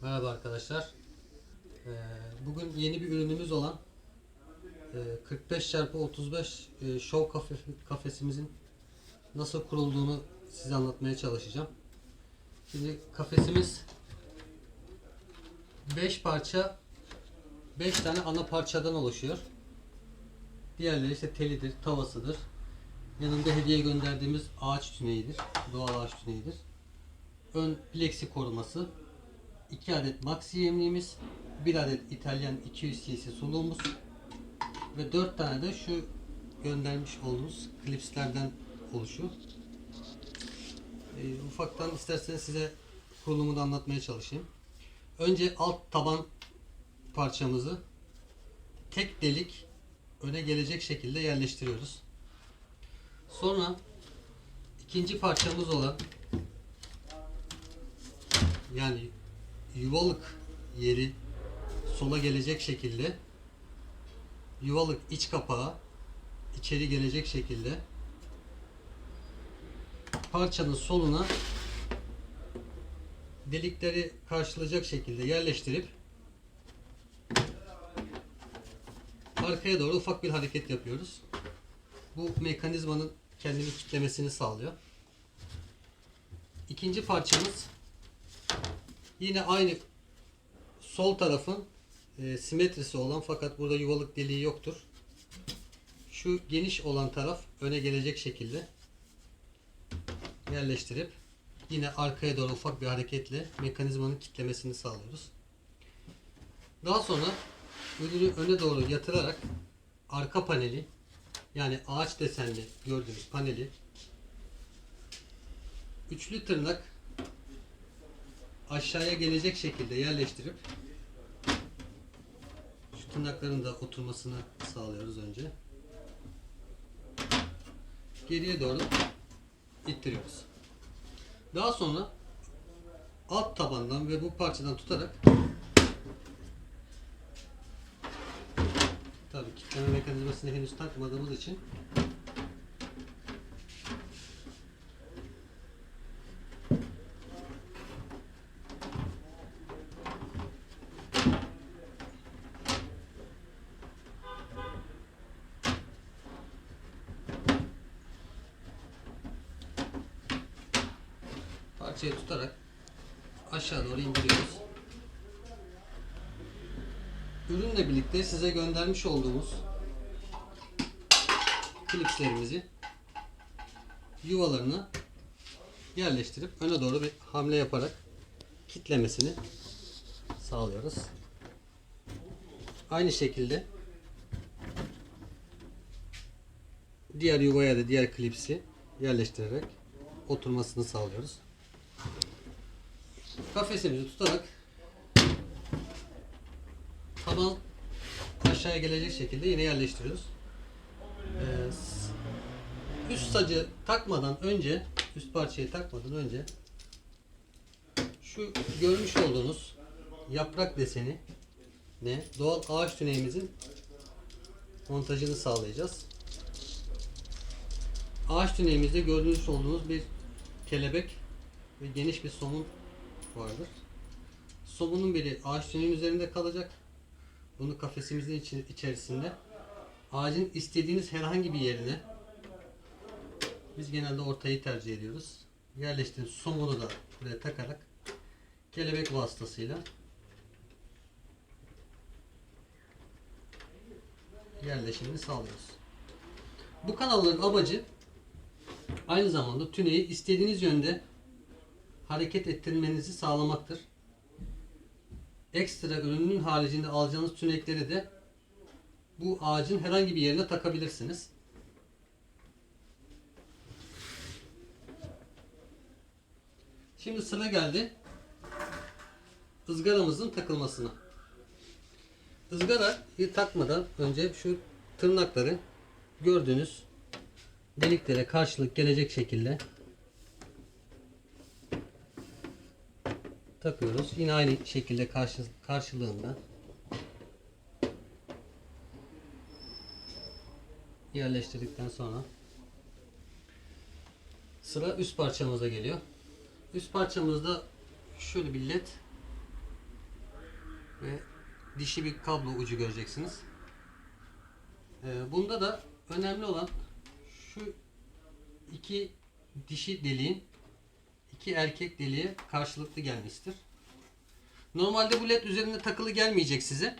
Merhaba arkadaşlar. Ee, Bugün yeni bir ürünümüz olan e, 45 x 35 e, show kafe, kafesimizin nasıl kurulduğunu size anlatmaya çalışacağım. Şimdi kafesimiz 5 parça 5 tane ana parçadan oluşuyor. Diğerleri işte telidir, tavasıdır. Yanında hediye gönderdiğimiz ağaç tüneyidir. Doğal ağaç tüneyidir. Ön plexi koruması, 2 adet maxi yemliğimiz, 1 adet İtalyan 200 cc suluğumuz ve 4 tane de şu göndermiş olduğumuz klipslerden oluşuyor. Ee, ufaktan isterseniz size kurulumunu anlatmaya çalışayım. Önce alt taban parçamızı tek delik öne gelecek şekilde yerleştiriyoruz. Sonra ikinci parçamız olan yani yuvalık yeri sola gelecek şekilde yuvalık iç kapağı içeri gelecek şekilde parçanın soluna delikleri karşılayacak şekilde yerleştirip arkaya doğru ufak bir hareket yapıyoruz. Bu mekanizmanın kendini kitlemesini sağlıyor. İkinci parçamız Yine aynı sol tarafın e, simetrisi olan fakat burada yuvalık deliği yoktur. Şu geniş olan taraf öne gelecek şekilde yerleştirip yine arkaya doğru ufak bir hareketle mekanizmanın kitlemesini sağlıyoruz. Daha sonra ürünü öne doğru yatırarak arka paneli yani ağaç desenli gördüğünüz paneli üçlü tırnak aşağıya gelecek şekilde yerleştirip şu tırnakların da oturmasını sağlıyoruz önce. Geriye doğru ittiriyoruz. Daha sonra alt tabandan ve bu parçadan tutarak tabii kitleme mekanizmasını henüz takmadığımız için parçayı tutarak aşağı doğru indiriyoruz. Ürünle birlikte size göndermiş olduğumuz klipslerimizi yuvalarına yerleştirip öne doğru bir hamle yaparak kitlemesini sağlıyoruz. Aynı şekilde diğer yuvaya da diğer klipsi yerleştirerek oturmasını sağlıyoruz. Kafesimizi tutarak taban aşağıya gelecek şekilde yine yerleştiriyoruz. Ee, üst sacı takmadan önce, üst parçayı takmadan önce şu görmüş olduğunuz yaprak deseni ne doğal ağaç tüneyimizin montajını sağlayacağız. Ağaç tüneyimizde gördüğünüz olduğunuz bir kelebek ve geniş bir somun vardır. Somunun biri ağaç tüneyinin üzerinde kalacak. Bunu kafesimizin içi- içerisinde ağacın istediğiniz herhangi bir yerine biz genelde ortayı tercih ediyoruz. Yerleştirdiğimiz somunu da buraya takarak kelebek vasıtasıyla yerleşimini sağlıyoruz. Bu kanalların amacı aynı zamanda tüneyi istediğiniz yönde hareket ettirmenizi sağlamaktır. Ekstra ürünün haricinde alacağınız tünekleri de bu ağacın herhangi bir yerine takabilirsiniz. Şimdi sıra geldi ızgaramızın takılmasına. Izgarayı takmadan önce şu tırnakları gördüğünüz deliklere karşılık gelecek şekilde takıyoruz. Yine aynı şekilde karşı, karşılığında yerleştirdikten sonra sıra üst parçamıza geliyor. Üst parçamızda şöyle bir led ve dişi bir kablo ucu göreceksiniz. Ee, bunda da önemli olan şu iki dişi deliğin iki erkek deliğe karşılıklı gelmesidir. Normalde bu led üzerinde takılı gelmeyecek size.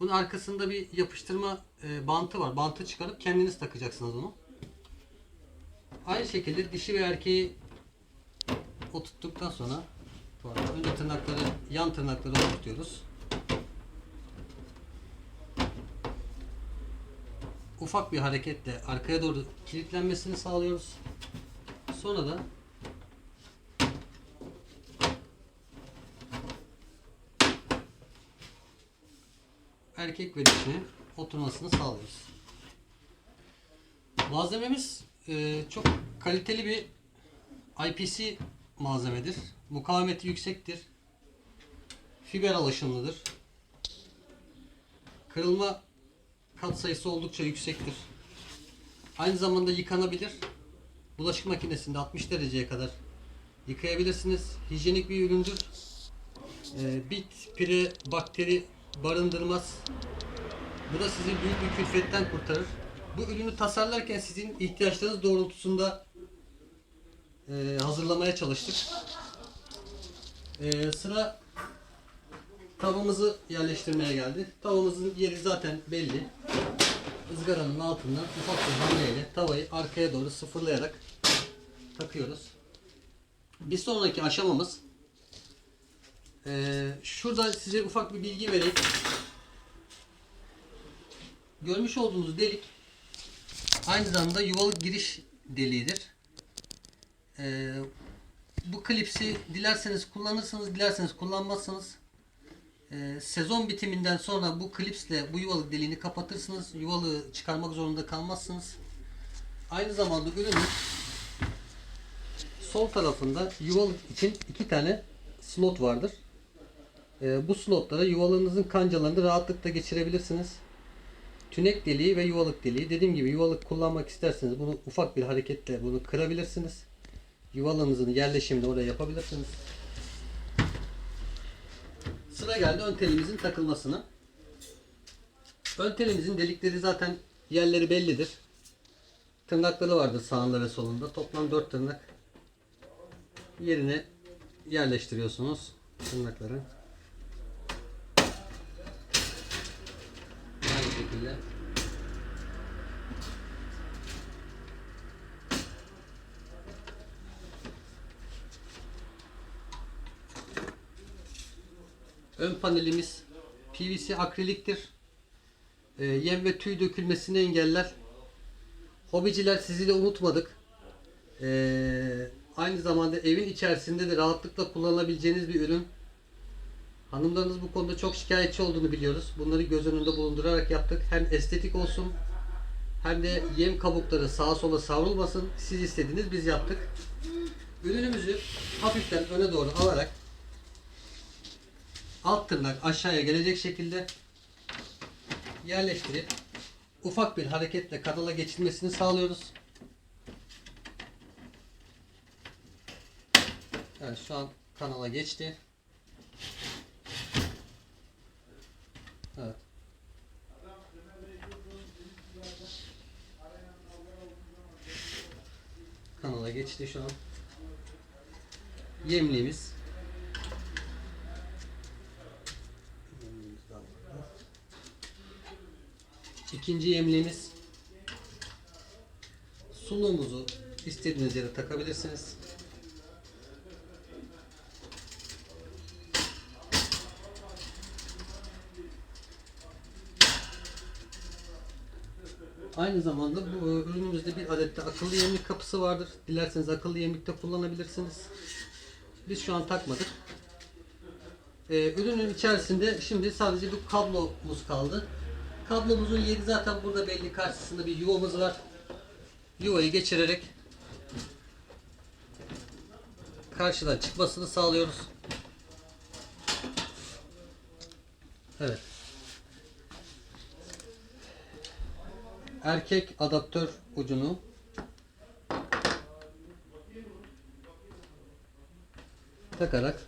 Bunun arkasında bir yapıştırma e, bantı var. Bantı çıkarıp kendiniz takacaksınız onu. Aynı şekilde dişi ve erkeği oturttuktan sonra önce tırnakları yan tırnakları oturtuyoruz. Ufak bir hareketle arkaya doğru kilitlenmesini sağlıyoruz. Sonra da erkek ve dişi oturmasını sağlıyoruz. Malzememiz e, çok kaliteli bir IPC malzemedir. Mukavemeti yüksektir. Fiber alaşımlıdır. Kırılma kat sayısı oldukça yüksektir. Aynı zamanda yıkanabilir. Bulaşık makinesinde 60 dereceye kadar yıkayabilirsiniz. Hijyenik bir üründür. Ee, bit, pire, bakteri barındırmaz. Bu da sizi büyük bir külfetten kurtarır. Bu ürünü tasarlarken sizin ihtiyaçlarınız doğrultusunda e, hazırlamaya çalıştık. E, sıra tavamızı yerleştirmeye geldi. Tavamızın yeri zaten belli. Izgaranın altından ufak bir hamleyle tavayı arkaya doğru sıfırlayarak takıyoruz. Bir sonraki aşamamız e, şurada size ufak bir bilgi vereyim. Görmüş olduğunuz delik aynı zamanda yuvalık giriş deliğidir. Ee, bu klipsi dilerseniz kullanırsınız, dilerseniz kullanmazsınız. Ee, sezon bitiminden sonra bu klipsle bu yuvalık deliğini kapatırsınız. Yuvalığı çıkarmak zorunda kalmazsınız. Aynı zamanda ürünün sol tarafında yuvalık için iki tane slot vardır. Ee, bu slotlara yuvalığınızın kancalarını rahatlıkla geçirebilirsiniz. Tünek deliği ve yuvalık deliği. Dediğim gibi yuvalık kullanmak isterseniz bunu ufak bir hareketle bunu kırabilirsiniz. Yuvalığınızın yerleşimini oraya yapabilirsiniz. Sıra geldi ön telimizin takılmasına. Ön telimizin delikleri zaten yerleri bellidir. Tırnakları vardır sağında ve solunda. Toplam 4 tırnak yerine yerleştiriyorsunuz tırnakları. Aynı şekilde. Ön panelimiz PVC akriliktir. Ee, yem ve tüy dökülmesini engeller. Hobiciler sizi de unutmadık. Ee, aynı zamanda evin içerisinde de rahatlıkla kullanabileceğiniz bir ürün. Hanımlarınız bu konuda çok şikayetçi olduğunu biliyoruz. Bunları göz önünde bulundurarak yaptık. Hem estetik olsun hem de yem kabukları sağa sola savrulmasın. Siz istediniz biz yaptık. Ürünümüzü hafiften öne doğru alarak alt tırnak aşağıya gelecek şekilde yerleştirip ufak bir hareketle kanala geçilmesini sağlıyoruz. Evet şu an kanala geçti. Evet. Kanala geçti şu an. Yemliğimiz daha burada. İkinci yemliğimiz. Suluğumuzu istediğiniz yere takabilirsiniz. Aynı zamanda bu ürünümüzde bir adet de akıllı yemlik kapısı vardır. Dilerseniz akıllı yemlikte kullanabilirsiniz. Biz şu an takmadık. Ee, ürünün içerisinde şimdi sadece bu kablomuz kaldı. Kablomuzun yeri zaten burada belli. Karşısında bir yuvamız var. Yuvayı geçirerek karşıdan çıkmasını sağlıyoruz. Evet. erkek adaptör ucunu takarak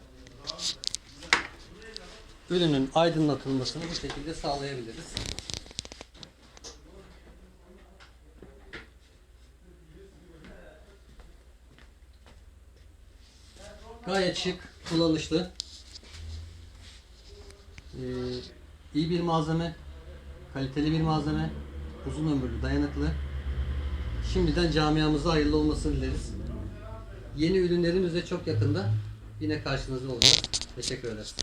ürünün aydınlatılmasını bu şekilde sağlayabiliriz. Gayet şık, kullanışlı. Ee, iyi bir malzeme, kaliteli bir malzeme, uzun ömürlü, dayanıklı. Şimdiden camiamıza hayırlı olmasını dileriz. Yeni ürünlerimizle çok yakında yine karşınızda olacağız. Teşekkür ederiz.